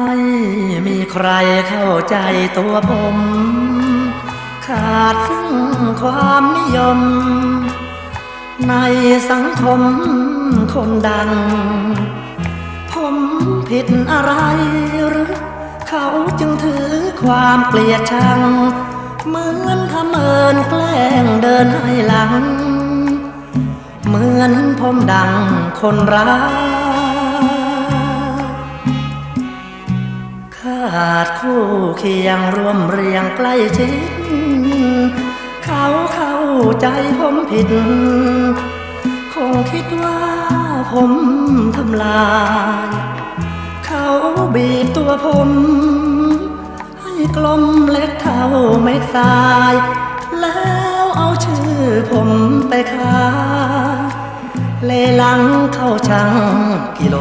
ไม่มีใครเข้าใจตัวผม ขาดซึ่งความนิยม ในสังคมคนดัง ผมผิดอะไรหรือ เขาจึงถือความเกลียดชัง เหมือนทำเมินแกล้งเดินให้หลัง เหมือนผมดังคนรัก ขาดคู่เคียงร่วมเรียงใกล้ชิด เขาเข้าใจผมผิด คงคิดว่าผมทำลาย เขาบีบตัวผม ให้กลมเล็กเท่าเม็ดทราย แล้วเอาชื่อผมไปขายเลหลังเข้าช่างกิโล